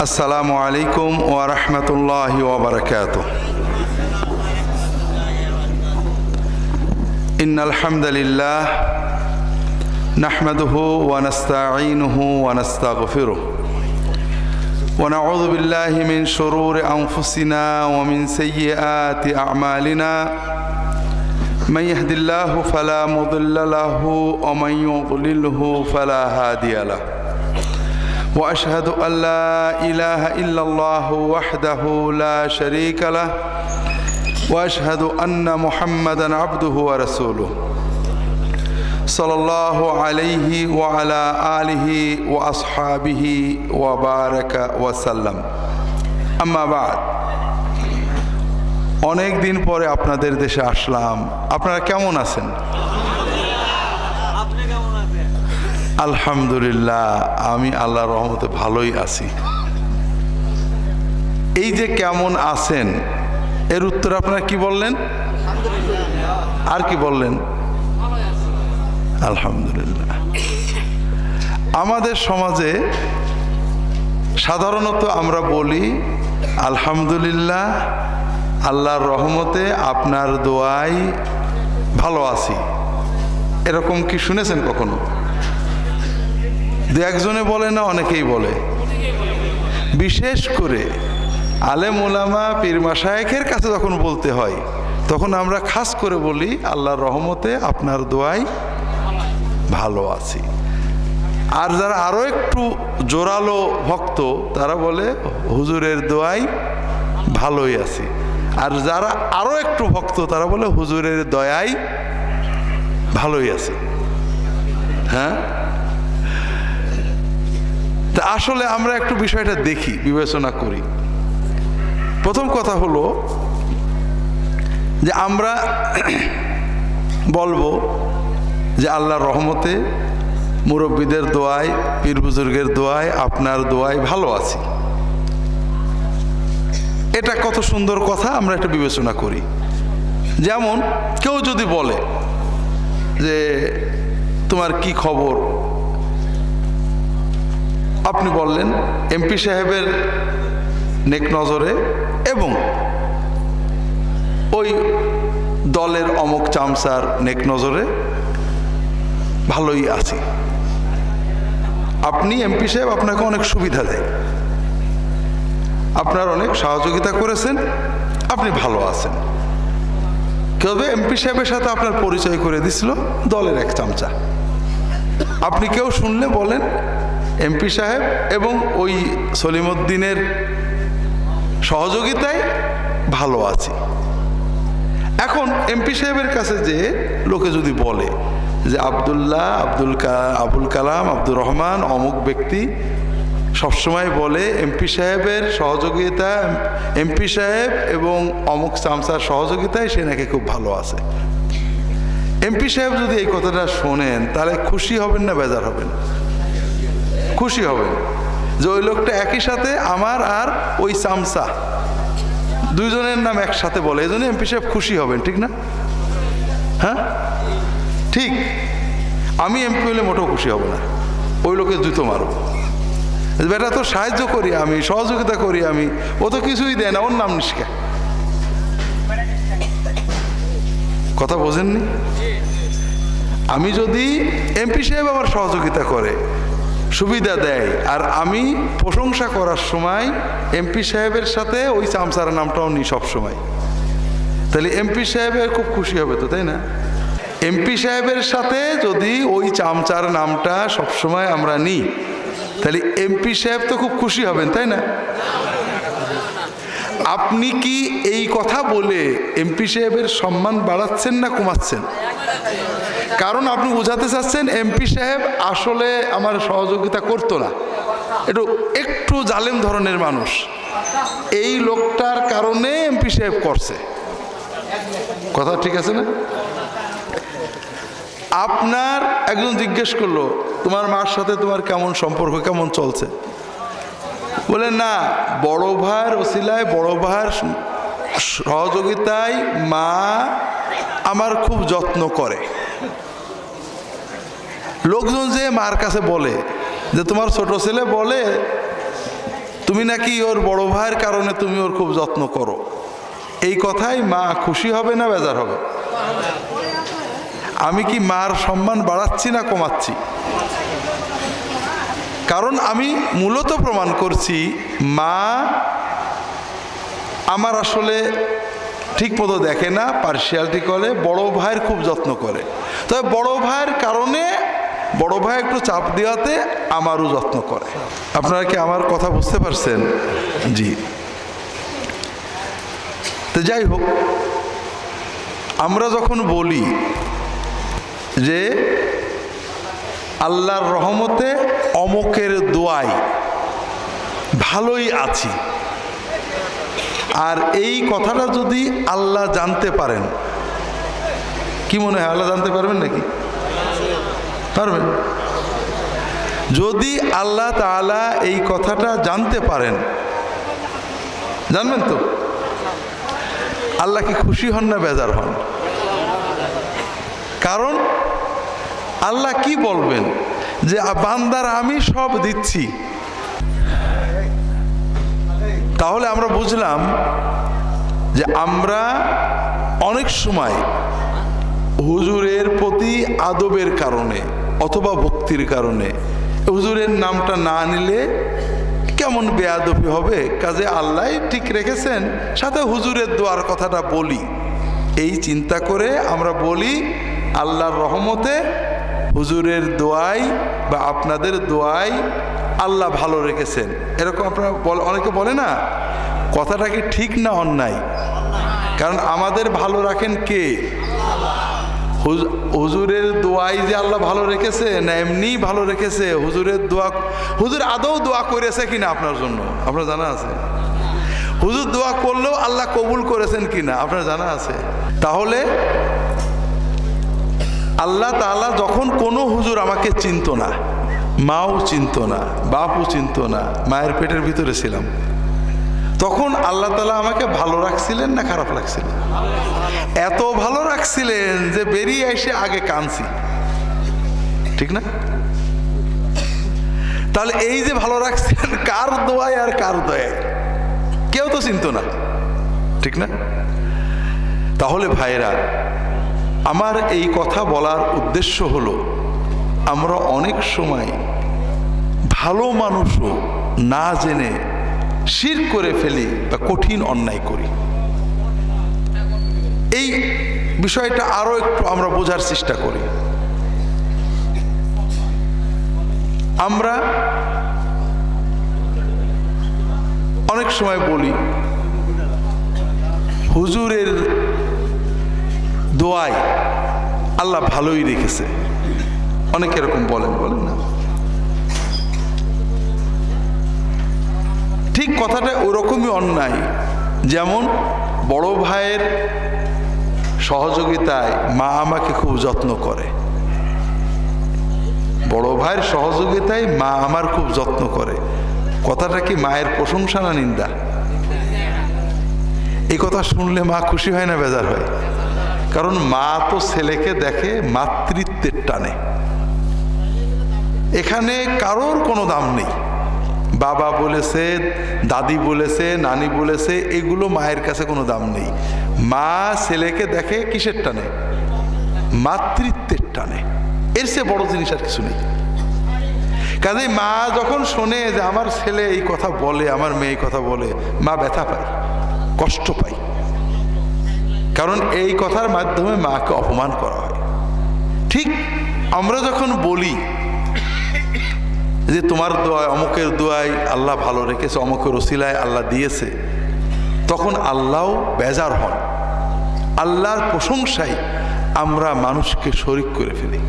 السلام عليكم ورحمة الله وبركاته إن الحمد لله نحمده ونستعينه ونستغفره ونعوذ بالله من شرور أنفسنا ومن سيئات أعمالنا من يهد الله فلا مضل له ومن يضلله فلا هادي له واشهد ان لا اله الا الله وحده لا شريك له واشهد ان محمدا عبده ورسوله صلى الله عليه وعلى اله واصحابه وبارك وسلم اما بعد অনেক দিন পরে আপনাদের দেশে আসলাম আপনারা কেমন আছেন আপনি কেমন আছেন আলহামদুলিল্লাহ, আমি আল্লাহর রহমতে ভালোই আছি। এই যে কেমন আছেন, এর উত্তর আপনারা কি বললেন? আর কি বললেন? আলহামদুলিল্লাহ। আমাদের সমাজে সাধারণত আমরা বলি, আলহামদুলিল্লাহ, আল্লাহর রহমতে আপনার দোয়াই ভালো আছি। এরকম কি শুনেছেন কখনো? দু একজনে বলে না, অনেকেই বলে। বিশেষ করে আলেম ওলামা পীর মাসায়েকের কাছে যখন বলতে হয়, তখন আমরা খাস করে বলি, আল্লাহর রহমতে আপনার দোয়াই ভালো আছি। আর যারা আরও একটু জোরালো ভক্ত, তারা বলে, হুজুরের দোয়াই ভালোই আছি। আর যারা আরও একটু ভক্ত, তারা বলে, হুজুরের দয়াই ভালোই আছে। হ্যাঁ? তা আসলে আমরা একটু বিষয়টা দেখি, বিবেচনা করি। প্রথম কথা হলো যে আমরা বলব যে আল্লাহর রহমতে মুরব্বীদের দোয়ায়, পীর বুজুর্গের দোয়ায়, আপনার দোয়ায় ভালো আছি। এটা কত সুন্দর কথা, আমরা একটা বিবেচনা করি। যেমন কেউ যদি বলে যে, তোমার কি খবর? আপনি বললেন এমপি সাহেবের নেক নজরে এবং ওই দলের অমুক চামচার নেক নজরে ভালোই আছি। আপনি এমপি সাহেব আপনাকে অনেক সুবিধা দেয়। আপনার অনেক সহযোগিতা করেছেন, আপনি ভালো আছেন। কেউ এমপি সাহেবের সাথে আপনার পরিচয় করে দিছিল, দলের এক চামচা। আপনি কেউ শুনলে বলেন এমপি সাহেব এবং ওই সলিমুদ্দিনের সহযোগিতায় ভালো আছি। এখন এমপি সাহেবের কাছে যে লোকে যদি বলে যে আবদুল্লাহ, আব্দুল আবুল কালাম, আব্দুর রহমান অমুক ব্যক্তি সবসময় বলে এমপি সাহেবের সহযোগিতা, এমপি সাহেব এবং অমুক চামচার সহযোগিতায় সে নাকি খুব ভালো আছে। এমপি সাহেব যদি এই কথাটা শোনেন, তাহলে খুশি হবেন না, বেজার হবেন? খুশি হবেন যে ওই লোকটা একই সাথে আমার আর ওই চামচা দুইজনের নাম একসাথে বলে এই জন্য এমপি সাহেব খুশি হবেন, ঠিক না? হ্যাঁ? ঠিক। আমি এমপি হলে মোটেও খুশি হব না। ওই লোকের জুতো মারো বেটা তো সাহায্য করি আমি, সহযোগিতা করি আমি। ও তো কিছুই দেয় না, ওর নাম নিষ্কা। কথা বোঝেননি? আমি যদি এমপি সাহেব আমার সহযোগিতা করে সুবিধা দেয়। আর আমি প্রশংসা করার সময় এমপি সাহেবের সাথে ওই চামচার নামটাও নিই সবসময়। তাহলে এমপি সাহেবের খুব খুশি হবে তো, তাই না? এমপি সাহেবের সাথে যদি ওই চামচার নামটা সবসময় আমরা নিই, তাহলে এমপি সাহেব তো খুব খুশি হবেন, তাই না? আপনি কি এই কথা বলে এমপি সাহেবের সম্মান বাড়াচ্ছেন না কমাচ্ছেন? কারণ আপনি বোঝাতে চাচ্ছেন এমপি সাহেব আসলে আমার সহযোগিতা করতো না। একটু একটু জালেম ধরনের মানুষ। এই লোকটার কারণে এমপি সাহেব করছে। কথা ঠিক আছে না? আপনার একজন জিজ্ঞেস করল, তোমার মার সাথে তোমার কেমন সম্পর্ক, কেমন চলছে? বলে, না, বড় ভাইয়ের ওসিলায় বড় ভাইয়ের সহযোগিতায় মা আমার খুব যত্ন করে। লোকজন যে মার কাছে বলে, যে তোমার ছোট ছেলে বলে, তুমি নাকি ওর বড় ভাইয়ের কারণে তুমি ওর খুব যত্ন করো। এই কথাই মা খুশি হবে না বেজার হবে? আমি কি মার সম্মান বাড়াচ্ছি না কমাচ্ছি? কারণ আমি মূলত প্রমাণ করছি, মা আমার আসলে ঠিক মতো দেখে না পার্সিয়ালিটি করে, বড় ভাইয়ের খুব যত্ন করে। তবে বড় ভাইয়ের কারণে বড় ভাই একটু চাপ দেওয়াতে আমারও যত্ন করে। আপনারা কি আমার কথা বুঝতে পারছেন? জি। তো যাই হোক, আমরা যখন বলি যে আল্লাহর রহমতে অমকের দোয়াই ভালোই আছি, আর এই কথাটা যদি আল্লাহ জানতে পারেন, কি মনে হয় আল্লাহ জানতে পারবেন নাকি? পারবেন? যদি আল্লাহ তাআলা এই কথাটা জানতে পারেন, জানবেন তো? আল্লাহ কি খুশি হন না বেজার হন? কারণ আল্লাহ কি বলবেন? যে বান্দার আমি সব দিচ্ছি। তাহলে আমরা বুঝলাম যে আমরা অনেক সময় হুজুরের প্রতি আদবের কারণে অথবা ভক্তির কারণে। হুজুরের নামটা না নিলে কেমন বেয়াদবি হবে? কাজে আল্লাহ ঠিক রেখেছেন। সাথে হুজুরের দোয়ার কথাটা বলি। এই চিন্তা করে আমরা বলি, আল্লাহর রহমতে হুজুরের দোয়াই বা আপনাদের দোয়াই আল্লাহ ভালো রেখেছেন। এরকম আপনারা অনেকে বলে না, কথাটা কি ঠিক না অন্যায়? কারণ আমাদের ভালো রাখেন কে? হুজুরের দোয়াই যে আল্লাহ ভালো রেখেছে না এমনি ভালো রেখেছে? হুজুরের দোয়া, হুজুর আদৌ দোয়া করেছে কিনা আপনার জন্য? আপনার জানা আছে? হুজুর দোয়া করলেও আল্লাহ কবুল করেছেন কিনা? আপনার জানা আছে? তাহলে আল্লাহ তাআলা যখন কোনো হুজুর আমাকে চিনতো না, মাও চিনতো না, বাপও চিনতো না, মায়ের পেটের ভিতরে ছিলাম। তখন আল্লাহ তালা আমাকে ভালো রাখছিলেন না খারাপ রাখছিলেন? এত ভালো রাখছিলেন যে বেরিয়ে এসে আগে কানছি ঠিক না? তাহলে এই যে ভালো রাখছিলেন, কার দোয়ায় আর কার দয়ায়? কেউ তো চিনতো না। ঠিক না? তাহলে ভাইরা আমার এই কথা বলার উদ্দেশ্য হলো, আমরা অনেক সময় ভালো মানুষও না জেনে শির করে ফেলি বা কঠিন অন্যায় করি। এই বিষয়টা আরও একটু আমরা বোঝার চেষ্টা করি। আমরা অনেক সময় বলি, হুজুরের দোয়ায় আল্লাহ ভালোই রেখেছে। অনেক এরকম বলেন বলেন না? ঠিক কথাটা ওরকমই অন্যায়। যেমন বড় ভাইয়ের সহযোগিতায় মা আমাকে খুব যত্ন করে। বড় ভাইয়ের সহযোগিতায় মা আমার খুব যত্ন করে। কথাটা কি মায়ের প্রশংসা না নিন্দা? এই কথা শুনলে মা খুশি হয় না বেজার হয়? কারণ মা তো ছেলেকে দেখে মাতৃত্বের টানে। এখানে কারোর কোনো দাম নেই। বাবা বলেছে, দাদি বলেছে, নানি বলেছে, এগুলো মায়ের কাছে কোনো দাম নেই। মা ছেলেকে দেখে কিসের টানে? মাতৃত্বের টানে। এর সে বড় জিনিস আর কিছু নেই। কাজেই মা যখন শোনে যে আমার ছেলে এই কথা বলে, আমার মেয়ে এই কথা বলে, মা ব্যথা পায়, কষ্ট পায়। কারণ এই কথার মাধ্যমে মাকে অপমান করা হয়। ঠিক আমরা যখন বলি যে তোমার দোয়ায়, অমুকের দোয়ায় আল্লাহ ভালো রেখেছে, অমুকের ওসিলায় আল্লাহ দিয়েছে। তখন আল্লাহও বেজার হন। আল্লাহর প্রশংসায় আমরা মানুষকে শরিক করে ফেলি।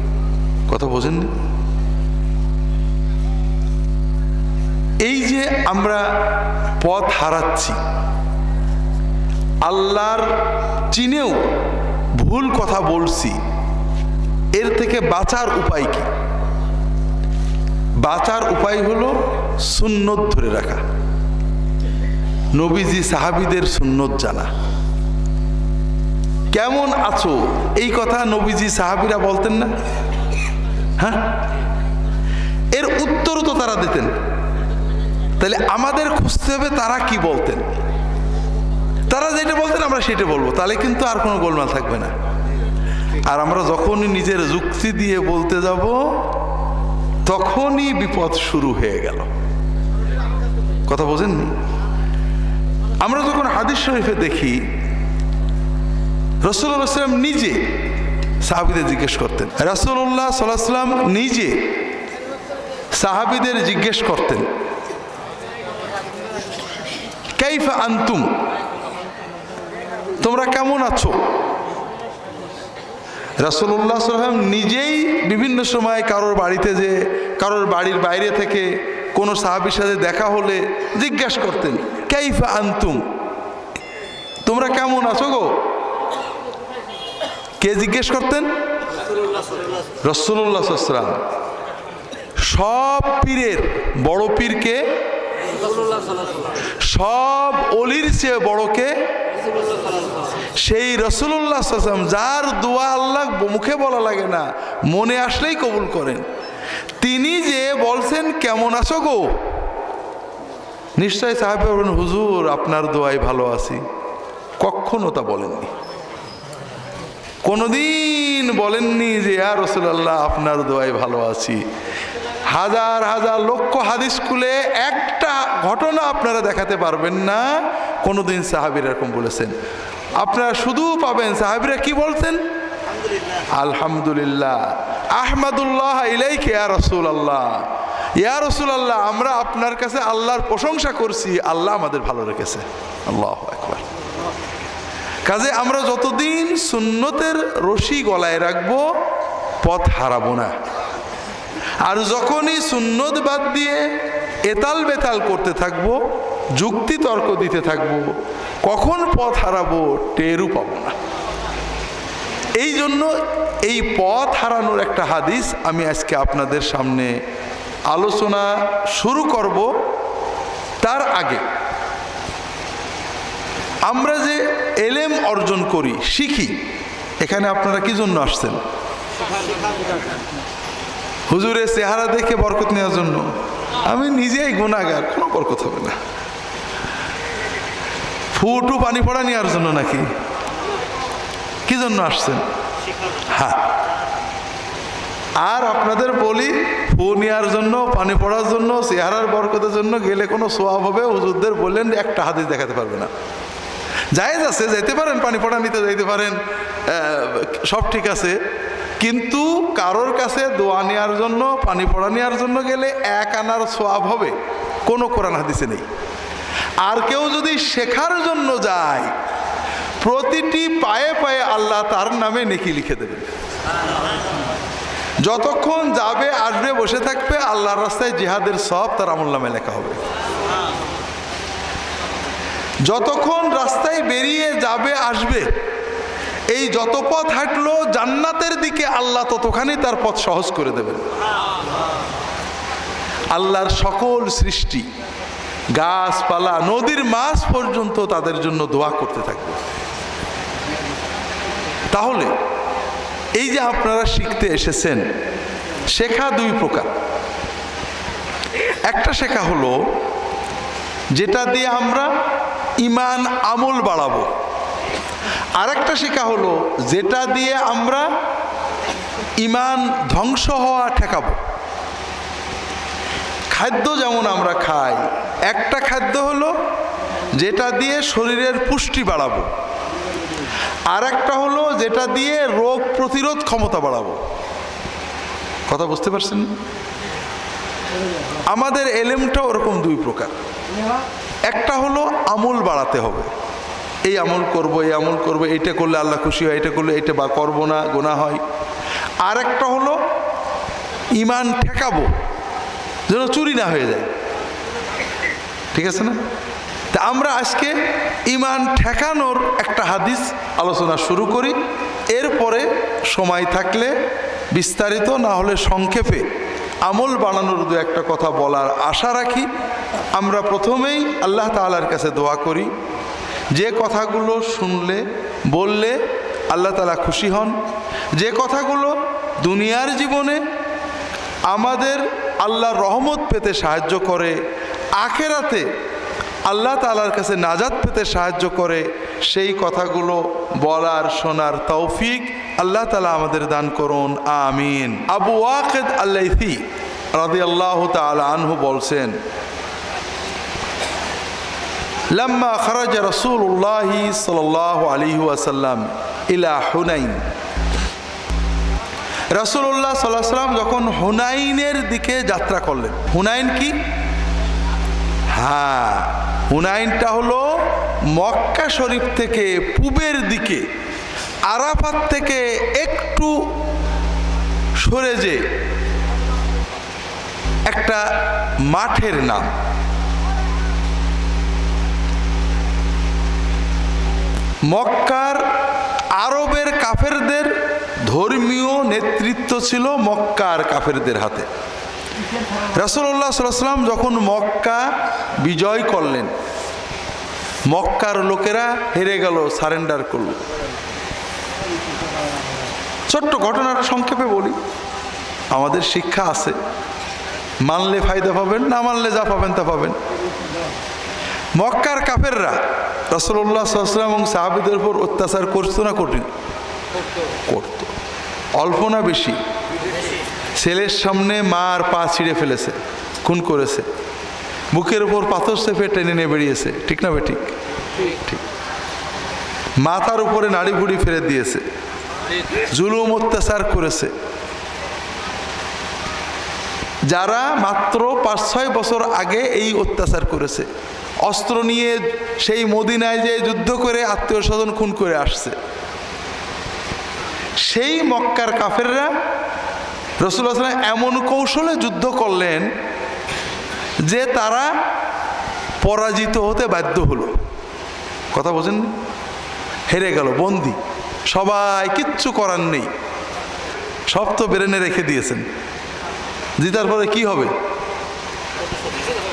কথা বোঝেননি? এই যে আমরা পথ হারাচ্ছি, আল্লাহর চিনেও ভুল কথা বলছি, এর থেকে বাঁচার উপায় কি? বাঁচার উপায় হলো সুন্নত ধরে রাখা। নবীজি সাহাবিদের সুন্নত জানা। কেমন আছো? এই কথা নবীজি সাহাবিরা বলতেন না? হ্যাঁ? এর উত্তরও তো তারা দিতেন। তাহলে আমাদের খুঁজতে হবে তারা কি বলতেন? তারা যেটা বলতেন, আমরা সেটা বলব। তাহলে কিন্তু আর কোনো গোলমাল থাকবে না। আর আমরা যখনই নিজের যুক্তি দিয়ে বলতে যাব তখনই বিপদ শুরু হয়ে গেল। কথা বোঝেননি? আমরা যখন হাদিস শরীফে দেখি সাল্লাম নিজে সাহাবিদের জিজ্ঞেস করতেন। রসুল্লাহ সাল্লাম নিজে সাহাবিদের জিজ্ঞেস করতেন, কাইফা আন্তুম? তোমরা কেমন আছো? রাসুল্লাহ সাল্লাম নিজেই বিভিন্ন সময় কারোর বাড়িতে যে, কারোর বাড়ির বাইরে থেকে কোনো সাহাবির সাথে দেখা হলে জিজ্ঞাসা করতেন, কাইফা আন্তুম? তোমরা কেমন আছো গো? কে জিজ্ঞেস করতেন? রসুল্লাহ সাল্লাম সব পীরের বড় পীরকে সব অলির চেয়ে বড়কে সেই রসুল্লাহ সাল্লাম যার দোয়া আল্লাহ মুখে বলা লাগে না, মনে আসলেই কবুল করেন। তিনি যে বলছেন, কেমন আছো গো? নিশ্চয় সাহেব হুজুর, আপনার দোয়াই ভালো আছি। কখনো তা বলেননি। কোনোদিন বলেননি যে আর রসুল্লাহ আপনার দোয়াই ভালো আছি। হাজার হাজার লক্ষ হাদিস খুলে একটা ঘটনা আপনারা দেখাতে পারবেন না। কোনোদিন সাহাবির এরকম বলেছেন। আপনারা শুধু পাবেন। সাহাবিরা কি বলছেন? আলহামদুলিল্লাহ। আহমদুল্লাহ ইলাইকে ইয়া রসুল আল্লাহ ইয়া রসুল আল্লাহ আমরা আপনার কাছে আল্লাহর প্রশংসা করছি। আল্লাহ আমাদের ভালো রেখেছে। আল্লাহ একবার কাজে আমরা যতদিন সুন্নতের রশি গলায় রাখব, পথ হারাবো না। আর যখনই সুন্নত বাদ দিয়ে এতাল বেতাল করতে থাকব, যুক্তি তর্ক দিতে থাকব, কখন পথ হারাবো টেরও পাবো না। এই জন্য এই পথ হারানোর একটা হাদিস আমি আজকে আপনাদের সামনে আলোচনা শুরু করব তার আগে। আমরা যে এলেম অর্জন করি, শিখি, এখানে আপনারা কি জন্য আসছেন? হুজুরের চেহারা দেখে বরকত নেওয়ার জন্য। আমি নিজেই গুণাগার, কোনো বরকত হবে না। ফুটু পানি পড়া নেওয়ার জন্য নাকি? কি জন্য আসছেন? হ্যাঁ আর আপনাদের বলি, ফু নেওয়ার জন্য, পানি পড়ার জন্য, চেহারার বরকতের জন্য গেলে কোনো সোয়াব হবে, হুজুরদের বললেন, একটা হাদিস দেখাতে পারবে না। জায়েজ আছে যেতে পারেন, পানি পড়া নিতে যাইতে পারেন। সব ঠিক আছে। কিন্তু কারোর কাছে দোয়া নেওয়ার জন্য, পানি পড়া নেওয়ার জন্য গেলে এক আনার সোয়াব হবে। কোনো কোরআন হাদিসে নেই। আর কেউ যদি শেখার জন্য যায়, প্রতিটি পায়ে পায়ে আল্লাহ তার নামে নেকি লিখে দেবে। যতক্ষণ যাবে, আসবে, বসে থাকবে, আল্লাহর রাস্তায় জিহাদের সব তার আমল নামে লেখা হবে। যতক্ষণ রাস্তায় বেরিয়ে যাবে, আসবে এই যত পথ হাঁটলো জান্নাতের দিকে আল্লাহ ততখানি তার পথ সহজ করে দেবেন আল্লাহর সকল সৃষ্টি, গাছপালা, নদীর মাছ পর্যন্ত তাদের জন্য দোয়া করতে থাকবে। তাহলে এই যে আপনারা শিখতে এসেছেন, শেখা দুই প্রকার। একটা শেখা হলো, যেটা দিয়ে আমরা ইমান আমল বাড়াবো। আরেকটা শেখা হলো, যেটা দিয়ে আমরা ইমান ধ্বংস হওয়া ঠেকাবো। খাদ্য যেমন আমরা খাই, একটা খাদ্য হলো যেটা দিয়ে শরীরের পুষ্টি বাড়াবো। আর একটা হলো যেটা দিয়ে রোগ প্রতিরোধ ক্ষমতা বাড়াবো। কথা বুঝতে পারছেন? আমাদের এলেমটা ওরকম দুই প্রকার। একটা হলো আমল বাড়াতে হবে। এই আমল করব, এই আমল করব এইটা করলে আল্লাহ খুশি হয়, এটা করলে এটা বা করব না গোনা হয়। আর একটা হলো ইমান ঠেকাবো, যেন চুরি না হয়ে যায়। ঠিক আছে না? তা আমরা আজকে ইমান ঠেকানোর একটা হাদিস আলোচনা শুরু করি। এরপরে সময় থাকলে বিস্তারিত, না হলে সংক্ষেপে আমল বানানোর দু একটা কথা বলার আশা রাখি। আমরা প্রথমেই আল্লাহ তালার কাছে দোয়া করি। যে কথাগুলো শুনলে, বললে আল্লাহ তালা খুশি হন। যে কথাগুলো দুনিয়ার জীবনে আমাদের আল্লাহর রহমত পেতে সাহায্য করে, আখেরাতে আল্লাহ তালার কাছে নাজাদ পেতে সাহায্য করে, সেই কথাগুলো বলার, শোনার তৌফিক আল্লাহ তালা আমাদের দান করুন। আমিন। আবু ওয়াকেদ আল্লাইথি রাদি আল্লাহ তালা আনহু বলছেন লম্মা খরাজ রসুল্লাহ সাল আলী আসাল্লাম ইলা হুনাইন। রসুল্লাহ সাল্লাহ সাল্লাম যখন হুনাইনের দিকে যাত্রা করলেন, হুনাইন কি? হ্যাঁ হুনাইনটা হলো মক্কা শরীফ থেকে পূবের দিকে, আরাফাত থেকে একটু সরে যে একটা মাঠের নাম। মক্কার আরবের কাফেরদের ধর্মীয় নেতৃত্ব ছিল মক্কার কাফেরদের হাতে। রাসুল্লাহ সাল্লাম যখন মক্কা বিজয় করলেন, মক্কার লোকেরা হেরে গেল, সারেন্ডার করল। ছোট্ট ঘটনাটা সংক্ষেপে বলি, আমাদের শিক্ষা আছে, মানলে ফায়দা পাবেন, না মানলে যা পাবেন তা পাবেন। মক্কার কাফেররা রসল্লাহ সাল্লাম এবং সাহাবিদের উপর অত্যাচার করতো না কঠিন? করত। অল্প না বেশি? ছেলের সামনে মা আর পা ছিঁড়ে ফেলেছে, খুন করেছে। বুকের উপর পাথর চেপে টেনে নিয়ে বেরিয়েছে। ঠিক না ঠিক? ঠিক। মাথার উপরে নাড়ি ভুড়ি ফেলে দিয়েছে। জুলুম, অত্যাচার করেছে। যারা মাত্র পাঁচ ছয় বছর আগে এই অত্যাচার করেছে। অস্ত্র নিয়ে সেই মদিনায় যে যুদ্ধ করে আত্মীয় স্বজন খুন করে আসছে। সেই মক্কার কাফেররা রসুল্লাহ এমন কৌশলে যুদ্ধ করলেন যে তারা পরাজিত হতে বাধ্য হলো। কথা বোঝেন হেরে গেল, বন্দি। সবাই কিচ্ছু করার নেই। সব তো বেরেনে রেখে দিয়েছেন। জিতার পরে কি হবে?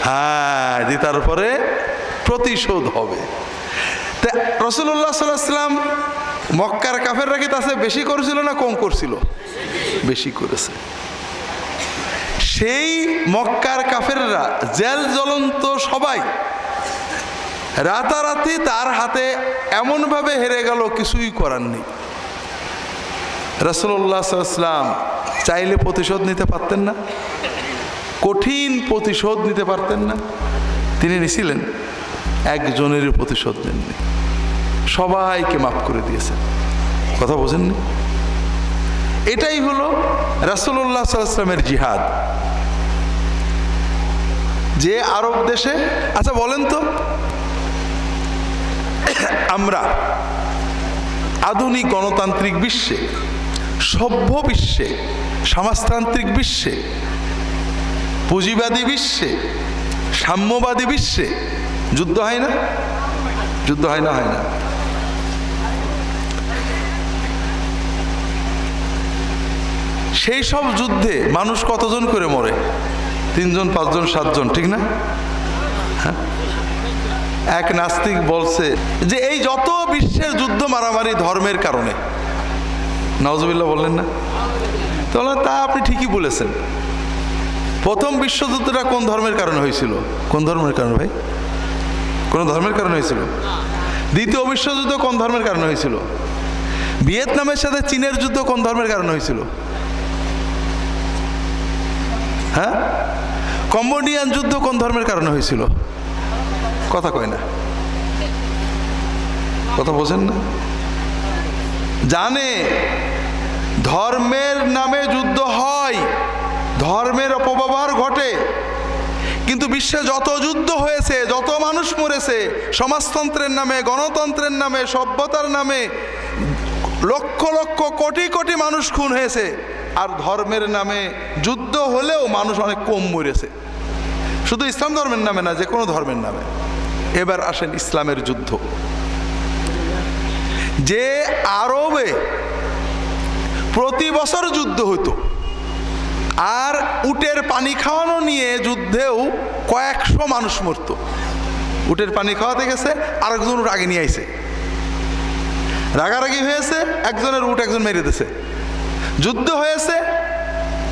হ্যাঁ জিতার পরে প্রতিশোধ হবে। রসুল্লাহ সাল্লাম মক্কার কাফেররা কি তাছে বেশি করেছিল না কম করছিল? বেশি করেছে। সেই মক্কার কাফেররা জেল জ্বলন্ত সবাই রাতারাতি তার হাতে এমনভাবে হেরে গেল, কিছুই করার নেই। রসুল্লাহ সাল্লাম চাইলে প্রতিশোধ নিতে পারতেন না। কঠিন প্রতিশোধ নিতে পারতেন না। তিনি নিছিলেন একজনের প্রতিশোধ নেননি। সবাইকে মাফ করে দিয়েছেন। কথা বোঝেননি? এটাই হলো রাসুল্লাহ সাল্লামের জিহাদ। যে আরব দেশে আচ্ছা বলেন তো, আমরা আধুনিক গণতান্ত্রিক বিশ্বে, সভ্য বিশ্বে, সমাজতান্ত্রিক বিশ্বে পুঁজিবাদী বিশ্বে, সাম্যবাদী বিশ্বে যুদ্ধ হয় না? যুদ্ধ হয় না হয় না। সেই সব যুদ্ধে মানুষ কতজন করে মরে? তিনজন, পাঁচজন, সাতজন, ঠিক না? হ্যাঁ? এক নাস্তিক বলছে যে এই যত বিশ্বের যুদ্ধ মারামারি ধর্মের কারণে নওয়াজবিল্লা বললেন না? তাহলে তা আপনি ঠিকই বলেছেন। প্রথম বিশ্বযুদ্ধটা কোন ধর্মের কারণে হয়েছিল? কোন ধর্মের কারণে ভাই? কোন ধর্মের কারণে হয়েছিল? দ্বিতীয় বিশ্বযুদ্ধ কোন ধর্মের কারণে হয়েছিল? ভিয়েতনামের সাথে চীনের যুদ্ধ কোন ধর্মের কারণে হয়েছিল? হ্যাঁ? কম্বোডিয়ান যুদ্ধ কোন ধর্মের কারণে হয়েছিল? কথা কয় না। কথা বোঝেন না? জানে। ধর্মের নামে যুদ্ধ হয়। ধর্মের অপব্যবহার ঘটে। কিন্তু বিশ্বে যত যুদ্ধ হয়েছে, যত মানুষ মরেছে, সমাজতন্ত্রের নামে, গণতন্ত্রের নামে, সভ্যতার নামে, লক্ষ লক্ষ, কোটি কোটি মানুষ খুন হয়েছে। আর ধর্মের নামে যুদ্ধ হলেও মানুষ অনেক কম মরেছে। শুধু ইসলাম ধর্মের নামে না যে কোনো ধর্মের নামে। এবার আসেন ইসলামের যুদ্ধ। যে আরবে প্রতি বছর যুদ্ধ হতো আর উটের পানি খাওয়ানো নিয়ে যুদ্ধেও কয়েকশো মানুষ মরত। উটের পানি খাওয়াতে গেছে, আরেকজন উট আগে নিয়ে আইছে। রাগারাগি হয়েছে, একজনের উট একজন মেরে দিছে। যুদ্ধ হয়েছে,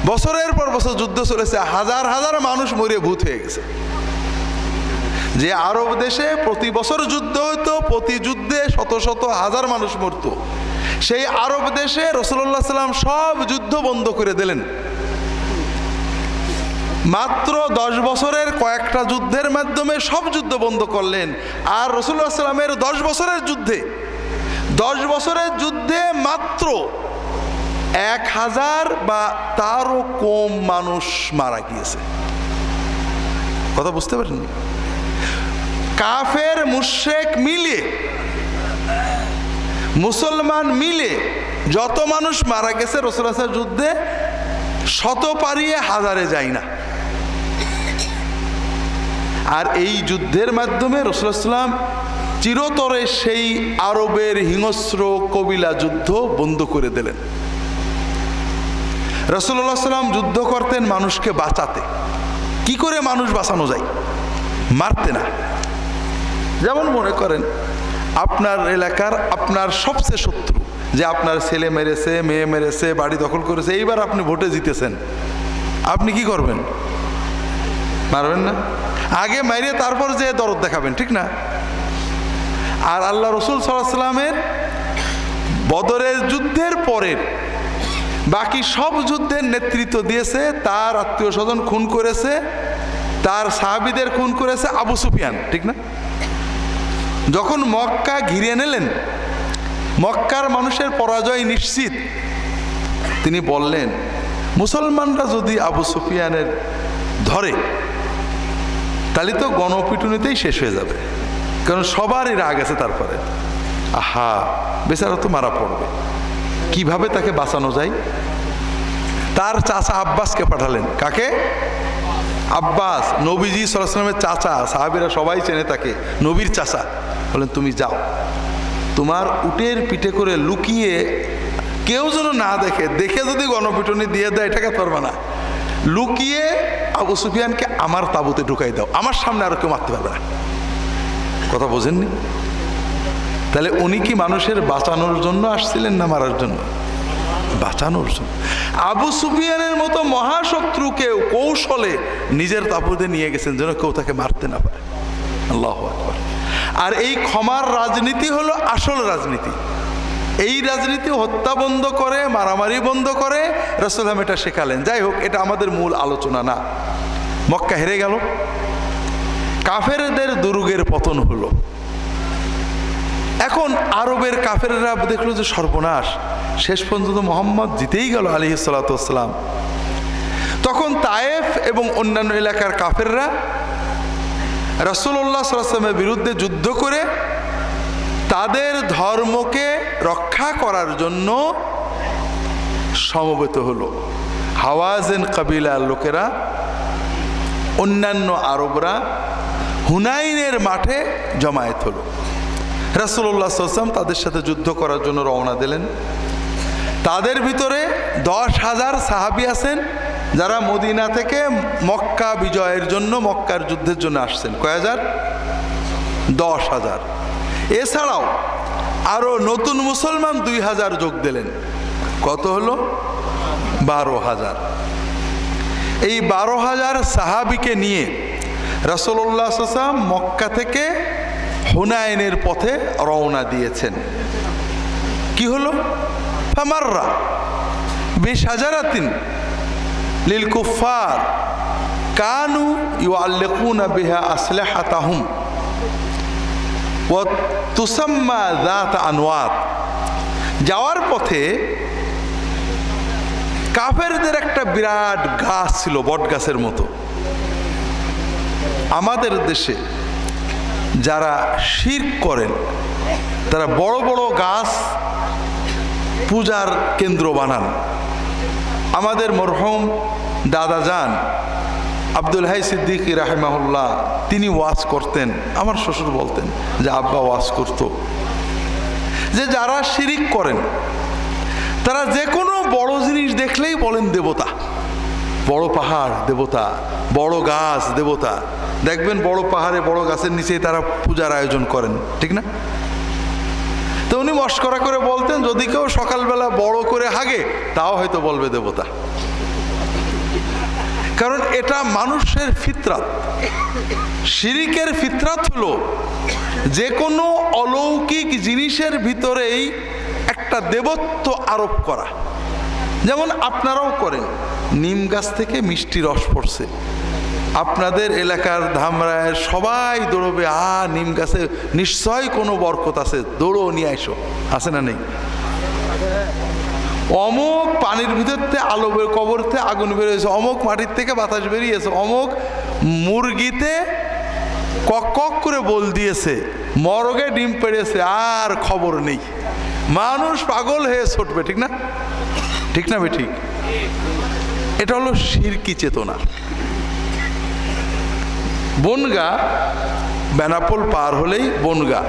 বছরের পর বছর যুদ্ধ চলেছে, হাজার হাজার মানুষ মরে ভূত হয়ে গেছে। যে আরব দেশে প্রতি বছর যুদ্ধ হতো প্রতি যুদ্ধে শত শত হাজার মানুষ মরত। সেই আরব দেশে রসুল্লাহ সাল্লাম সব যুদ্ধ বন্ধ করে দিলেন। মাত্র দশ বছরের কয়েকটা যুদ্ধের মাধ্যমে সব যুদ্ধ বন্ধ করলেন। আর রসুল্লাহ সাল্লামের দশ বছরের যুদ্ধে, দশ বছরের যুদ্ধে মাত্র এক হাজার বা তারও কম মানুষ মারা গিয়েছে। কথা বুঝতে পারেননি? কাফের মুশেক মিলে, মুসলমান মিলে যত মানুষ মারা গেছে রসুলাসের যুদ্ধে, শত পারিয়ে হাজারে যায় না। আর এই যুদ্ধের মাধ্যমে রসুলাম চিরতরে সেই আরবের হিংস্র কবিলা যুদ্ধ বন্ধ করে দিলেন। রসুল্লাহ সাল্লাম যুদ্ধ করতেন মানুষকে বাঁচাতে। কি করে মানুষ বাঁচানো যায়? মারতে না। যেমন মনে করেন, আপনার এলাকার আপনার সবচেয়ে শত্রু যে আপনার ছেলে মেরেছে, মেয়ে মেরেছে, বাড়ি দখল করেছে, এইবার আপনি ভোটে জিতেছেন। আপনি কি করবেন? মারবেন না? আগে মারিয়ে তারপর যে দরদ দেখাবেন, ঠিক না? আর আল্লাহ রসুল সাল্লামের বদরের যুদ্ধের পরের বাকি সব যুদ্ধের নেতৃত্ব দিয়েছে, তার আত্মীয় স্বজন খুন করেছে, তার সাহাবিদের খুন করেছে আবু সুফিয়ান, ঠিক না? যখন মক্কা ঘিরে নিলেন, মক্কার মানুষের পরাজয় নিশ্চিত, তিনি বললেন, মুসলমানরা যদি আবু সুফিয়ানের ধরে তাহলে তো গণপিটুনিতেই শেষ হয়ে যাবে। কারণ সবারই রাগ আছে তারপরে। আহা, বেচারা তো মারা পড়বে। কীভাবে তাকে বাঁচানো যায়? তার চাচা আব্বাসকে পাঠালেন। কাকে? আব্বাস, নবীজি সরাসলামের চাচা, সাহাবিরা সবাই চেনে তাকে। নবীর চাচা। বলেন, তুমি যাও। তোমার উটের পিঠে করে লুকিয়ে কেউ যেন না দেখে দেখে যদি গণপিটনি দিয়ে দেয়, এটাকে পারবে না। লুকিয়ে আবু সুফিয়ানকে আমার তাবুতে ঢুকাই দাও। আমার সামনে আর কেউ মারতে পারবে না। কথা বোঝেননি? তাহলে উনি কি মানুষের বাঁচানোর জন্য আসছিলেন না মারার জন্য? বাঁচানোর জন্য। আবু সুফিয়ানের মতো মহাশত্রুকেও কৌশলে নিজের তাবুতে নিয়ে গেছেন যেন কেউ তাকে মারতে না পারে। আল্লাহ আর এই ক্ষমার রাজনীতি হলো আসল রাজনীতি। এই রাজনীতি হত্যা বন্ধ করে, মারামারি বন্ধ করে রসুলাম এটা শেখালেন। যাই হোক, এটা আমাদের মূল আলোচনা না। মক্কা হেরে গেল। কাফেরদের দুর্গের পতন হলো। এখন আরবের কাফেররা দেখল যে সর্বনাশ। শেষ পর্যন্ত মোহাম্মদ জিতেই গেল আলী সালাতাম তখন তায়েফ এবং অন্যান্য এলাকার কাফেররা রসুল্লাহ সাল্লামের বিরুদ্ধে যুদ্ধ করে তাদের ধর্মকে রক্ষা করার জন্য সমবেত হলো। হাওয়াজেন কাবিলার লোকেরা, অন্যান্য আরবরা হুনাইনের মাঠে জমায়েত হলো। রাসুল্লাহ সাল্লাম তাদের সাথে যুদ্ধ করার জন্য রওনা দিলেন। তাদের ভিতরে দশ হাজার সাহাবি আছেন, যারা মদিনা থেকে মক্কা বিজয়ের জন্য, মক্কার যুদ্ধের জন্য আসছেন। কয় হাজার? দশ হাজার। এছাড়াও আরও নতুন মুসলমান দুই হাজার যোগ দিলেন। কত হলো? বারো হাজার। এই বারো হাজার সাহাবিকে নিয়ে রসল্লাহ সাল্লাম মক্কা থেকে হুনায়নের পথে রওনা দিয়েছেন। কি হলো? ফামাররা বিশ হাজারাতিন লিল কুফার কানু ইউ আল্লেকুনা বিহা আসলে হাতাহুম ও তুসাম্মা দাত আনোয়াত যাওয়ার পথে কাফেরদের একটা বিরাট গাছ ছিল বট গাছের মতো। আমাদের দেশে যারা শির করেন, তারা বড় বড় গাছ পূজার কেন্দ্র বানান। আমাদের মরহম দাদা যান আব্দুল হাই সিদ্দিক রাহেমাহুল্লাহ, তিনি ওয়াজ করতেন। আমার শ্বশুর বলতেন যে, আব্বা ওয়াজ করত। যে, যারা শিরিক করেন, তারা যে কোনো বড় জিনিস দেখলেই বলেন, দেবতা। বড় পাহাড়, দেবতা। বড় গাছ, দেবতা। দেখবেন বড় পাহাড়ে বড় গাছের নিচেই তারা পূজার আয়োজন করেন, ঠিক না? তো উনি মস্করা করে বলতেন, যদি কেউ সকালবেলা বড় করে হাগে, তাও হয়তো বলবে দেবতা। কারণ এটা মানুষের ফিতরাত। শিরিকের ফিতরাত হলো যে কোনো অলৌকিক জিনিসের ভিতরেই একটা দেবত্ব আরোপ করা। যেমন আপনারাও করেন, নিম গাছ থেকে মিষ্টি রস পড়ছে। আপনাদের এলাকার ধামরায় সবাই দৌড়বে, আ, নিম গাছে নিশ্চয় কোনো বরকত আছে, দৌড়ো, নিয়ে আসো আছে না নেই? অমুক পানির ভিতর থেকে আলো বের কবর থেকে আগুন বেরিয়েছে অমুক মাটির থেকে বাতাস বেরিয়েছে অমুক মুরগিতে কক কক করে বল দিয়েছে। মরগে ডিম পেড়েছে, আর খবর নেই। মানুষ পাগল হয়ে ছুটবে, ঠিক না? ঠিক না বে ঠিক এটা হলো শিরকি চেতনা। বনগা বেনাপোল পার হলেই বনগা।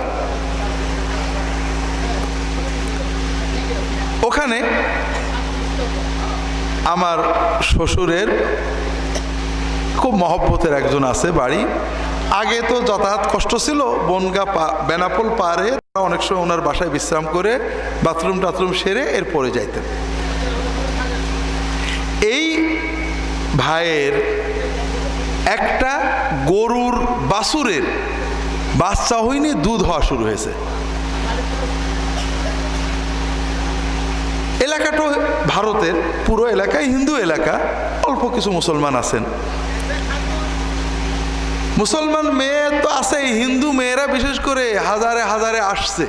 ওখানে আমার শ্বশুরের খুব মহব্বতের একজন আছে বাড়ি। আগে তো যাতায়াত কষ্ট ছিল, বনগা পা, বেনাপোল পারে অনেক সময় ওনার বাসায় বিশ্রাম করে বাথরুম টাথরুম সেরে এরপরে যাইতেন। এই ভাইয়ের একটা গরুর বাসুরের বাচ্চা হয়নি দুধ হওয়া শুরু হয়েছে। এলাকাটা ভারতের পুরো এলাকায় হিন্দু এলাকা, অল্প কিছু মুসলমান আছেন। মুসলমান মেয়ে তো আছেই, হিন্দু মেয়েরা বিশেষ করে হাজারে হাজারে আসছে।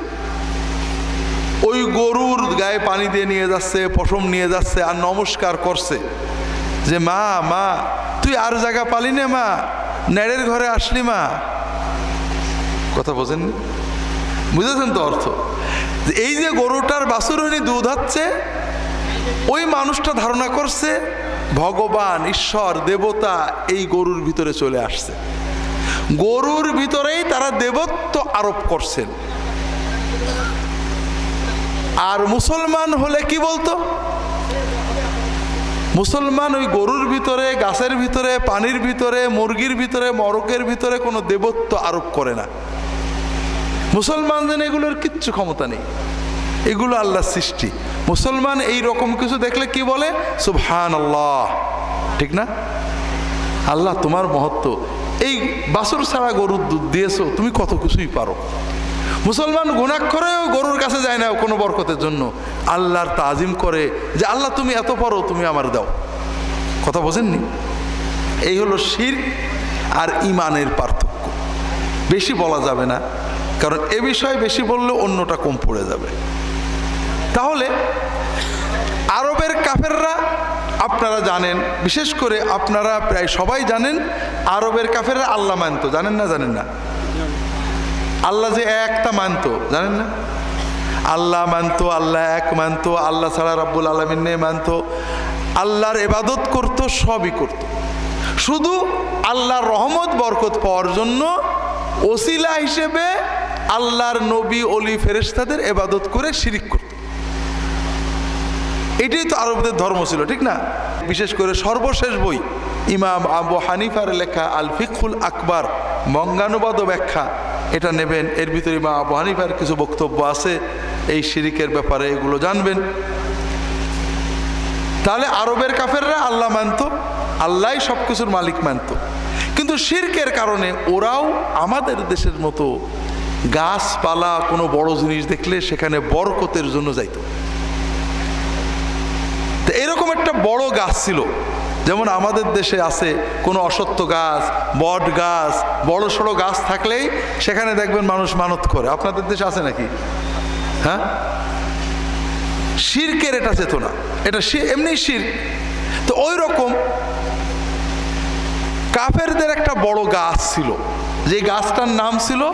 ওই গরুর গায়ে পানি দিয়ে নিয়ে যাচ্ছে, পশম নিয়ে যাচ্ছে আর নমস্কার করছে যে, মা মা, তুই আর জায়গা পালি না, মা? ন্যাড়ের ঘরে আসলি, মা? কথা বোঝেননি? বুঝেছেন তো অর্থ? এই যে গরুটার বাসুরণী দুধ হচ্ছে ওই মানুষটা ধারণা করছে, ভগবান, ঈশ্বর, দেবতা এই গরুর ভিতরে চলে আসছে। গরুর ভিতরেই তারা দেবত্ব আরোপ করছেন। আর মুসলমান হলে কি বলতো? মুসলমান ওই গরুর ভিতরে, গাছের ভিতরে, পানির ভিতরে, মুরগির ভিতরে, মরকের ভিতরে কোনো দেবত্ব আরোপ করে না। মুসলমানদের এগুলোর কিচ্ছু ক্ষমতা নেই। এগুলো আল্লাহর সৃষ্টি। মুসলমান এই রকম কিছু দেখলে কি বলে? সুবহান আল্লাহ ঠিক না? আল্লাহ তোমার মহত্ব। এই বাসুর ছাড়া গরুর দুধ দিয়েছ, তুমি কত কিছুই পারো। মুসলমান গুণাক্ষরেও গরুর কাছে যায় না কোনো বরকতের জন্য। আল্লাহর তাজিম করে যে, আল্লাহ, তুমি এত পারো, তুমি আমার দাও। কথা বোঝেননি? এই হলো শির আর ইমানের পার্থক্য। বেশি বলা যাবে না। কারণ এ বিষয়ে বেশি বললে অন্যটা কম পড়ে যাবে। তাহলে আরবের কাফেররা আপনারা জানেন, বিশেষ করে আপনারা প্রায় সবাই জানেন, আরবের কাফেররা আল্লাহ মানত। জানেন না জানেন না? আল্লাহ যে একটা মানত, জানেন না? আল্লাহ মানত, আল্লাহ এক মানত, আল্লাহ ছাড়া রাব্বুল আলমিনে মানত। আল্লাহর এবাদত করত, সবই করত। শুধু আল্লাহর রহমত, বরকত পাওয়ার জন্য ওসিলা হিসেবে আল্লাহর নবী, অলি ফেরেস্তাদের এবাদত করে শিরিক করত। এটাই তো আরবদের ধর্ম ছিল, ঠিক না? বিশেষ করে সর্বশেষ বই, ইমাম আবু হানিফার লেখা আল ফিকুল আকবর, মঙ্গানুবাদ ব্যাখ্যা, এটা নেবেন। এর ভিতরে ইমাম আবু হানিফার কিছু বক্তব্য আছে, এই শিরিকের ব্যাপারে এগুলো জানবেন। তাহলে আরবের কাফেররা আল্লাহ মানত আল্লাহ সব কিছুর মালিক মানত। কিন্তু শিরকের কারণে ওরাও আমাদের দেশের মতো গাছপালা, কোনো বড় জিনিস দেখলে সেখানে বরকতের জন্য যাইত। তো এরকম একটা বড় গাছ ছিল। যেমন আমাদের দেশে আছে কোনো অসত্য গাছ, বট গাছ, বড় সড়ো গাছ থাকলেই সেখানে দেখবেন মানুষ মানত করে। আপনাদের দেশে আছে নাকি? হ্যাঁ? শিরকের এটা চেতনা। এটা এমনি শির। তো ওই রকম কাফেরদের একটা বড় গাছ ছিল। যে গাছটার নাম ছিল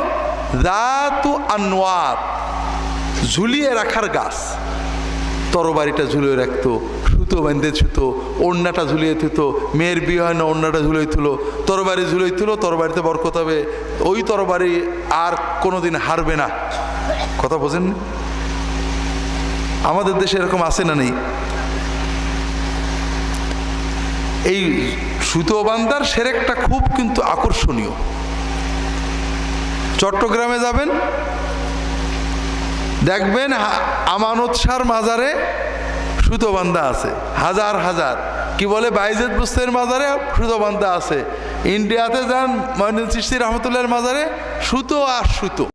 দাতু আনোয়ার ঝুলিয়ে রাখার গাছ। তরবারিটা ঝুলিয়ে রাখতো, সুতো বেঁধে ছুতো, ওড়নাটা ঝুলিয়ে থুতো, মেয়ের বিয়ে হয় না, ওড়নাটা ঝুলিয়ে তুলো তরবারি ঝুলিয়ে তুলো তরবারিতে বরকত হবে। ওই তরবারি আর কোনোদিন হারবে না। কথা বোঝেন আমাদের দেশে এরকম আছে না নেই? এই সুতো বান্দার সেরেকটা খুব কিন্তু আকর্ষণীয়। চট্টগ্রামে যাবেন। দেখবেন আমানত সার মাজারে সুতোবান্ধা আছে, হাজার হাজার। কি বলে, বাইজেদ বুস্তের মাজারে সুতোবান্ধা আছে। ইন্ডিয়াতে যান মহিনুল চিস্তি রহমতুল্লাহর মাজারে সুতো আর সুতো।